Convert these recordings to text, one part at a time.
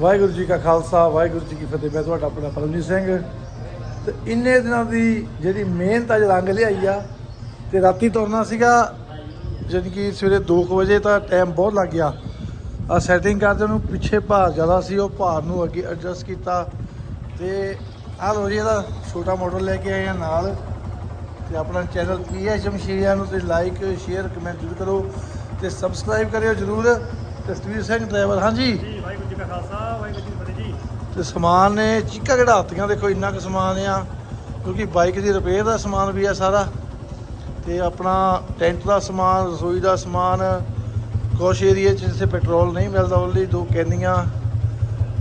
ਵਾਹਿਗੁਰੂ ਜੀ ਕਾ ਖਾਲਸਾ, ਵਾਹਿਗੁਰੂ ਜੀ ਕੀ ਫਤਿਹ। ਮੈਂ ਤੁਹਾਡਾ ਆਪਣਾ ਪਰਮਜੀਤ ਸਿੰਘ। ਤੇ ਇੰਨੇ ਦਿਨਾਂ ਦੀ ਜਿਹੜੀ ਮਿਹਨਤ ਅੱਜ ਰੰਗ ਲਿਆਈ ਆ, ਤੇ ਰਾਤੀ ਤੁਰਨਾ ਸੀਗਾ, ਜਾਣੀ ਕਿ ਸਵੇਰੇ 2 ਵਜੇ ਤਾਂ ਟਾਈਮ ਬਹੁਤ ਲੱਗ ਗਿਆ। ਆ ਸੈਟਿੰਗ ਕਰਦੇ ਨੂੰ ਪਿੱਛੇ ਭਾਰ ਜ਼ਿਆਦਾ ਸੀ, ਉਹ ਭਾਰ ਨੂੰ ਅੱਗੇ ਐਡਜਸਟ ਕੀਤਾ। ਤੇ ਆਹ ਲੋ ਜੀ, ਇਹਦਾ ਛੋਟਾ ਮਾਡਲ ਲੈ ਕੇ ਆਏ ਆ ਨਾਲ। ਤੇ ਆਪਣਾ ਚੈਨਲ ਪੀਐਚ ਮਸ਼ੀਰੀਆ ਨੂੰ ਤੁਸੀਂ ਲਾਈਕ ਸ਼ੇਅਰ ਕਮੈਂਟ ਜ਼ਰੂਰ ਕਰੋ। ਤੇ ਸਬਸਕ੍ਰਾਈਬ ਕਰਿਓ ਜ਼ਰੂਰ। ਤੇ ਸਿੰਘ ਡਰਾਈਵਰ ਹਾਂਜੀ? ਜੀ ਕਾ ਖਾਲਸਾ ਵਾਹਿਗੁਰੂ ਜੀ ਕੀ ਫਤਿਹ ਜੀ। ਤੇ ਸਮਾਨ ਨੇ ਚੀਕਾ ਕਢਾਤੀਆਂ ਦੇਖੋ ਇੰਨਾ ਕੁ ਸਮਾਨ ਆ ਕਿਉਂਕਿ ਬਾਈਕ ਦੀ ਰਿਪੇਅਰ ਦਾ ਸਮਾਨ ਵੀ ਆ ਸਾਰਾ। ਤੇ ਆਪਣਾ ਟੈਂਟ ਦਾ ਸਮਾਨ ਰਸੋਈ ਦਾ ਸਮਾਨ ਕੁਛ ਏਰੀਏ 'ਚ ਜਿੱਥੇ ਪੈਟਰੋਲ ਨਹੀਂ ਮਿਲਦਾ ਲਈ ਦੋ ਕੈਨੀਆਂ।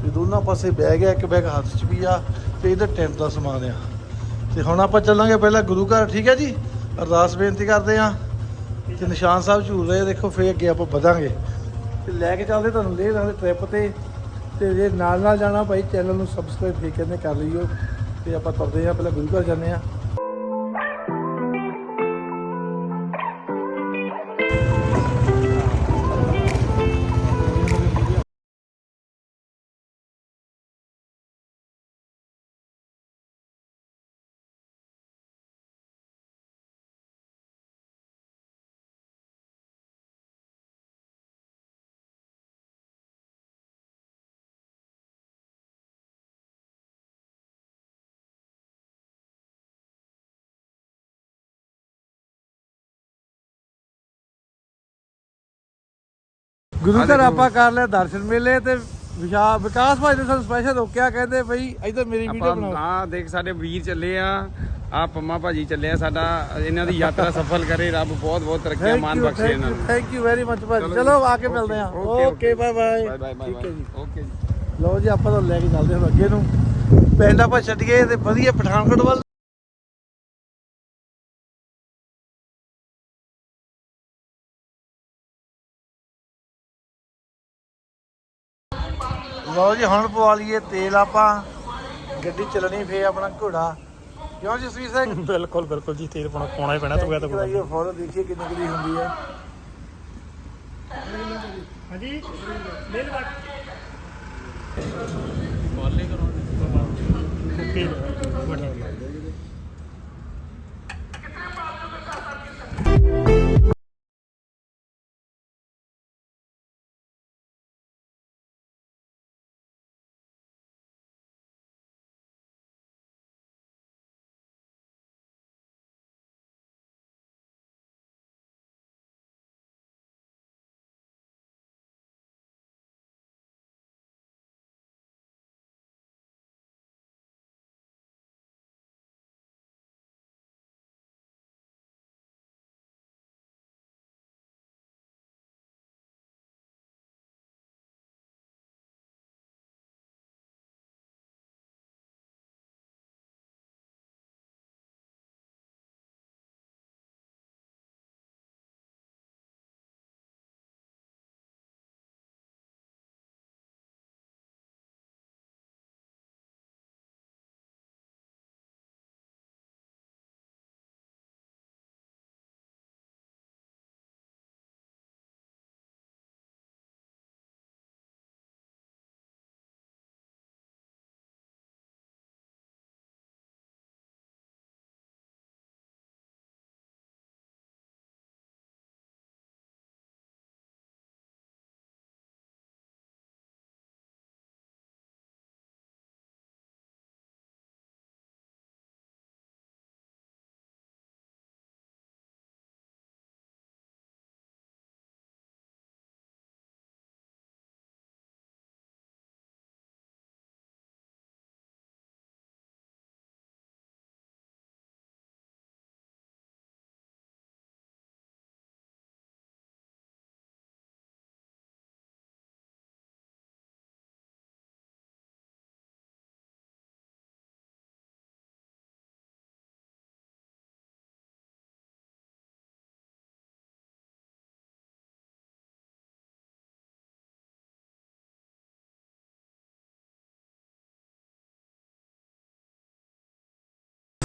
ਤੇ ਦੋਨਾਂ ਪਾਸੇ ਬੈਗ ਆ ਇੱਕ ਬੈਗ ਹੱਥ 'ਚ ਵੀ ਆ ਤੇ ਇਹਦਾ ਟੈਂਟ ਦਾ ਸਮਾਨ ਆ। ਤੇ ਹੁਣ ਆਪਾਂ ਚੱਲਾਂਗੇ ਪਹਿਲਾਂ ਗੁਰੂ ਘਰ ਠੀਕ ਹੈ ਜੀ? ਅਰਦਾਸ ਬੇਨਤੀ ਕਰਦੇ ਆ। ਤੇ ਨਿਸ਼ਾਨ ਸਾਹਿਬ ਝੂਲ ਰਹੇ ਦੇਖੋ ਫੇਰ ਅੱਗੇ ਆਪਾਂ ਵਧਾਂਗੇ। ਤੇ ਲੈ ਕੇ ਚੱਲਦੇ ਤੁਹਾਨੂੰ ਲੇਹ ਦੇ ਟ੍ਰਿਪ ਤੇ। ਤੇ ਜੇ ਨਾਲ ਨਾਲ ਜਾਣਾ ਭਾਈ ਚੈਨਲ ਨੂੰ ਸਬਸਕ੍ਰਾਈਬ ਫੇਰ ਕਹਿੰਦੇ ਕਰ ਲਈਓ। ਤੇ ਆਪਾਂ ਤੁਰਦੇ ਆ ਪਹਿਲਾਂ ਗੁਰੂ ਘਰ ਜਾਂਦੇ ਆ ਗੁਰੂ ਘਰ ਆਪਾਂ ਕਰ ਲਿਆ ਦਰਸ਼ਨ ਮੇਲੇ ਤੇ ਵਿਸ਼ਾ ਵਿਕਾਸ ਭਾਈ ਨੇ ਸਾਨੂੰ ਸਪੈਸ਼ਲ ਰੋਕਿਆ ਕਹਿੰਦੇ ਬਈ ਇੱਧਰ ਮੇਰੀ ਵੀਡੀਓ ਬਣਾਓ। ਹਾਂ ਦੇਖ ਸਾਡੇ ਵੀਰ ਚੱਲੇ ਆ ਆ ਪੰਮਾ ਭਾਜੀ ਚੱਲੇ ਆ ਸਾਡਾ ਇਹਨਾਂ ਦੀ ਯਾਤਰਾ ਸਫਲ ਕਰੇ ਰੱਬ ਬਹੁਤ ਬਹੁਤ ਤਰੱਕੀਆਂ ਮਾਨ ਬਖਸ਼ੇ ਇਹਨਾਂ ਨੂੰ। ਥੈਂਕ ਯੂ ਵੈਰੀ ਮਚ ਭਾਜੀ। ਚਲੋ ਆ ਕੇ ਮਿਲਦੇ ਆ ਓਕੇ ਬਾਏ ਬਾਏ ਠੀਕ ਹੈ ਜੀ। ਓਕੇ ਜੀ। ਲਓ ਜੀ ਆਪਾਂ ਤਾਂ ਲੈ ਕੇ ਚੱਲਦੇ ਹਾਂ ਅੱਗੇ ਨੂੰ। ਪਿੰਡ ਆਪਾਂ ਛੱਡ ਗਏ ਤੇ ਵਧੀਆ ਪਠਾਨਕੋਟ ਵੱਲ। ਲਓ ਜੀ ਹੁਣ ਪਵਾ ਲਈਏ ਤੇਲ ਆਪਾਂ। ਗੱਡੀ ਚੱਲਣੀ ਫੇ ਆਪਣਾ ਘੋੜਾ। ਕਿਉਂ ਜਸਵੀਰ ਸਿੰਘ? ਬਿਲਕੁਲ ਬਿਲਕੁਲ ਜੀ ਤੇਲ ਪਾਉਣਾ ਪਾਉਣਾ ਹੀ ਪੈਣਾ ਤੋਂ ਬਿਨਾਂ ਤਾਂ ਕੋਈ ਇਹ ਫੋਲੋ ਦੇਖੀਏ ਕਿੰਨੀ ਕਿੰਨੀ ਹੁੰਦੀ ਹੈ। ਹਾਂਜੀ ਮੇਲ ਵਾਟ। ਕਾਲ ਲੈ ਕਰੋ ਬੜਾ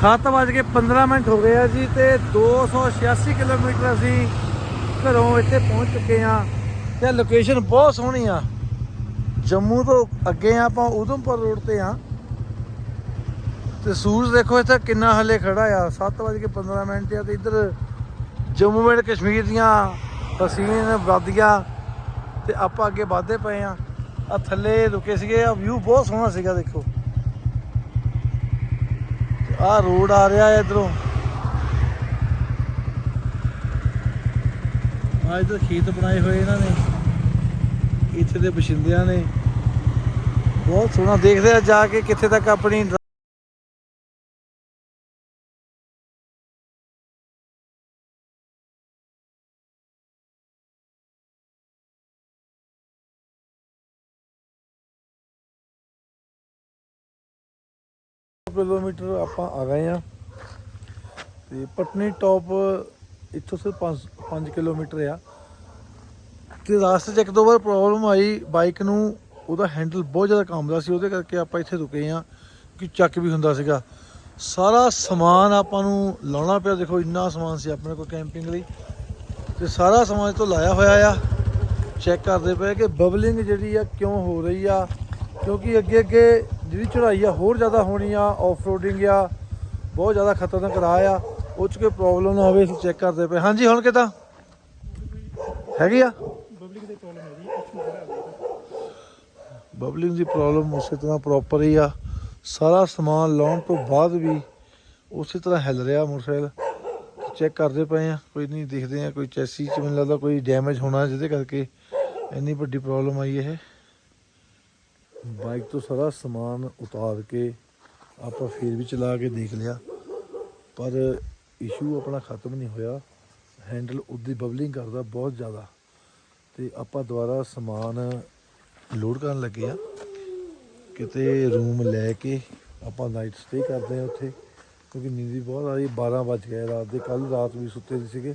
7:15 ਮਿੰਟ ਹੋ ਗਏ ਆ ਜੀ ਤੇ 286 ਕਿਲੋਮੀਟਰ ਅਸੀਂ ਘਰੋਂ ਇੱਥੇ ਪਹੁੰਚ ਚੁੱਕੇ ਆ ਤੇ ਲੋਕੇਸ਼ਨ ਬਹੁਤ ਸੋਹਣੀ ਆ। ਜੰਮੂ ਤੋਂ ਅੱਗੇ ਆ ਆਪਾਂ ਉਧਮਪੁਰ ਰੋਡ ਤੇ ਆ ਤੇ ਸੂਰਜ ਦੇਖੋ ਇੱਥੇ ਕਿੰਨਾ ਹਲੇ ਖੜਾ ਆ 7:15 ਮਿੰਟ ਆ ਤੇ ਇੱਧਰ ਜੰਮੂ ਐਂਡ ਕਸ਼ਮੀਰ ਦੀਆਂ ਹਸੀਨ ਵਾਦੀਆਂ ਤੇ ਆਪਾਂ ਅੱਗੇ ਵਧਦੇ ਪਏ ਆ ਆ ਥੱਲੇ ਰੁਕੇ ਸੀਗੇ ਆ ਵਿਊ ਬਹੁਤ ਸੋਹਣਾ ਸੀਗਾ ਦੇਖੋ। ਆ ਰੋਡ ਆ ਰਿਹਾ ਹੈ ਇਧਰੋਂ। ਆ ਇਧਰ ਖੇਤ ਬਣਾਏ ਹੋਏ ਇਹਨਾਂ ਨੇ। ਇੱਥੇ ਦੇ ਬਸ਼ਿੰਦਿਆਂ ਨੇ। ਬਹੁਤ ਸੋਹਣਾ ਦੇਖਦੇ ਆ ਜਾ ਕੇ ਕਿੱਥੇ ਤੱਕ ਆਪਣੀ ਕਿਲੋਮੀਟਰ ਆਪਾਂ ਆ ਗਏ ਆ ਤੇ ਪਟਨੀ ਟੌਪ ਇੱਥੋਂ ਸਿਰਫ 5 5 ਕਿਲੋਮੀਟਰ ਆ। ਤੇ ਰਾਸਤੇ 'ਚ ਇੱਕ ਦੋ ਵਾਰ ਪ੍ਰੋਬਲਮ ਆਈ ਬਾਈਕ ਨੂੰ। ਉਹਦਾ ਹੈਂਡਲ ਬਹੁਤ ਜ਼ਿਆਦਾ ਕੰਬਦਾ ਸੀ, ਉਹਦੇ ਕਰਕੇ ਆਪਾਂ ਇੱਥੇ ਰੁਕੇ ਆ ਕਿ ਚੱਕ ਵੀ ਹੁੰਦਾ ਸੀਗਾ। ਸਾਰਾ ਸਮਾਨ ਆਪਾਂ ਨੂੰ ਲਾਉਣਾ ਪਿਆ। ਦੇਖੋ ਇੰਨਾ ਸਮਾਨ ਸੀ ਆਪਣੇ ਕੋਲ ਕੈਂਪਿੰਗ ਲਈ। ਤੇ ਸਾਰਾ ਸਮਾਨ ਤੋਂ ਲਾਇਆ ਹੋਇਆ ਆ। ਚੈੱਕ ਕਰਦੇ ਪਏ ਕਿ ਬਬਲਿੰਗ ਜਿਹੜੀ ਆ ਕਿਉਂ ਹੋ ਰਹੀ ਆ। ਕਿਉਂਕਿ ਅੱਗੇ ਅੱਗੇ ਜਿਹੜੀ ਚੜ੍ਹਾਈ ਆ ਹੋਰ ਜ਼ਿਆਦਾ ਹੋਣੀ ਆ ਆਫ ਰੋਡਿੰਗ ਆ ਬਹੁਤ ਜ਼ਿਆਦਾ ਖਤਰਨਾਕ ਰਾਹ ਆ ਉਹ 'ਚ ਕੋਈ ਪ੍ਰੋਬਲਮ ਨਾ ਹੋਵੇ ਅਸੀਂ ਚੈੱਕ ਕਰਦੇ ਪਏ। ਹਾਂਜੀ ਹੁਣ ਕਿਦਾਂ? ਹੈਗੀ ਆ? ਪਬਲਿਕ ਦੇ ਪ੍ਰੋਬਲਮ ਹੈ ਜੀ ਬਬਲਿੰਗ ਦੀ ਪ੍ਰੋਬਲਮ ਉਸੇ ਤਰ੍ਹਾਂ ਪ੍ਰੋਪਰ ਹੀ ਆ। ਸਾਰਾ ਸਮਾਨ ਲਾਉਣ ਤੋਂ ਬਾਅਦ ਵੀ ਉਸੇ ਤਰ੍ਹਾਂ ਹਿੱਲ ਰਿਹਾ ਮੋਟਰਸਾਈਕਲ। ਚੈੱਕ ਕਰਦੇ ਪਏ ਆ ਕੋਈ ਨਹੀਂ ਦੇਖਦੇ ਆ ਕੋਈ ਚੈਸੀ ਚ ਮੈਨੂੰ ਲੱਗਦਾ ਕੋਈ ਡੈਮੇਜ ਹੋਣਾ ਜਿਹਦੇ ਕਰਕੇ ਇੰਨੀ ਵੱਡੀ ਪ੍ਰੋਬਲਮ ਆਈ ਇਹ। ਬਾਈਕ ਤੋਂ ਸਾਰਾ ਸਮਾਨ ਉਤਾਰ ਕੇ ਆਪਾਂ ਫੇਰ ਵੀ ਚਲਾ ਕੇ ਦੇਖ ਲਿਆ। ਪਰ ਇਸ਼ੂ ਆਪਣਾ ਖਤਮ ਨਹੀਂ ਹੋਇਆ। ਹੈਂਡਲ ਉਹਦੀ ਬਬਲਿੰਗ ਕਰਦਾ ਬਹੁਤ ਜ਼ਿਆਦਾ। ਤੇ ਆਪਾਂ ਦੁਬਾਰਾ ਸਮਾਨ ਲੋਡ ਕਰਨ ਲੱਗੇ ਆ। ਕਿਤੇ ਰੂਮ ਲੈ ਕੇ ਆਪਾਂ ਨਾਈਟ ਸਟੇ ਕਰਦੇ ਆ ਉੱਥੇ। ਕਿਉਂਕਿ ਨੀਂਦ ਵੀ ਬਹੁਤ ਆ ਰਹੀ 12 ਵੱਜ ਗਏ ਰਾਤ ਦੇ। ਕੱਲ ਰਾਤ ਵੀ ਸੁੱਤੇ ਸੀ ਸੀਗੇ।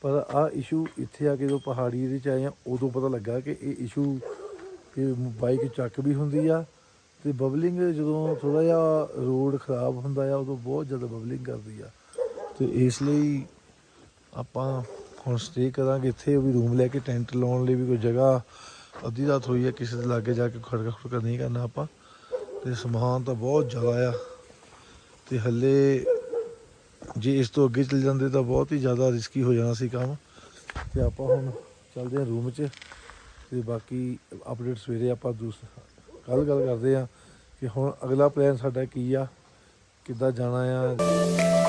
ਪਰ ਆ ਇਸ਼ੂ ਇੱਥੇ ਆ ਕੇ ਜਦੋਂ ਪਹਾੜੀ ਦੇ ਚ ਆਏ ਆ, ਉਦੋਂ ਪਤਾ ਲੱਗਾ ਕਿ ਇਹ ਇਸ਼ੂ ਕਿ ਬਾਈਕ ਚੱਕ ਵੀ ਹੁੰਦੀ ਆ ਤੇ ਬਬਲਿੰਗ ਜਦੋਂ ਥੋੜਾ ਜਿਹਾ ਰੋਡ ਖਰਾਬ ਹੁੰਦਾ ਆ, ਉਦੋਂ ਬਹੁਤ ਜ਼ਿਆਦਾ ਬਬਲਿੰਗ ਕਰਦੀ ਆ। ਤੇ ਇਸ ਲਈ ਆਪਾਂ ਹੁਣ ਸਟੇ ਕਰਾਂਗੇ ਇੱਥੇ ਵੀ ਰੂਮ ਲੈ ਕੇ ਟੈਂਟ ਲਾਉਣ ਲਈ ਵੀ ਕੋਈ ਜਗ੍ਹਾ ਅੱਧੀ ਰਾਤ ਹੋਈ ਹੈ ਕਿਸੇ ਦੇ ਲਾਗੇ ਜਾ ਕੇ ਖੜਕਾ ਖੜਕਾ ਨਹੀਂ ਕਰਨਾ ਆਪਾਂ। ਤੇ ਸਮਾਨ ਤਾਂ ਬਹੁਤ ਜ਼ਿਆਦਾ ਆ। ਤੇ ਹੱਲੇ ਜੇ ਇਸ ਤੋਂ ਅੱਗੇ ਚੱਲ ਜਾਂਦੇ ਤਾਂ ਬਹੁਤ ਹੀ ਜ਼ਿਆਦਾ ਰਿਸਕੀ ਹੋ ਜਾਣਾ ਸੀ ਕੰਮ। ਤੇ ਆਪਾਂ ਹੁਣ ਚੱਲਦੇ ਹਾਂ ਰੂਮ 'ਚ। ਤੇ ਬਾਕੀ ਅਪਡੇਟ ਸਵੇਰੇ ਆਪਾਂ ਦੂਸ ਕੱਲ ਗੱਲ ਕਰਦੇ ਆ ਕਿ ਹੁਣ ਅਗਲਾ ਪਲਾਨ ਸਾਡਾ ਕੀ ਆ, ਕਿੱਦਾਂ ਜਾਣਾ ਆ।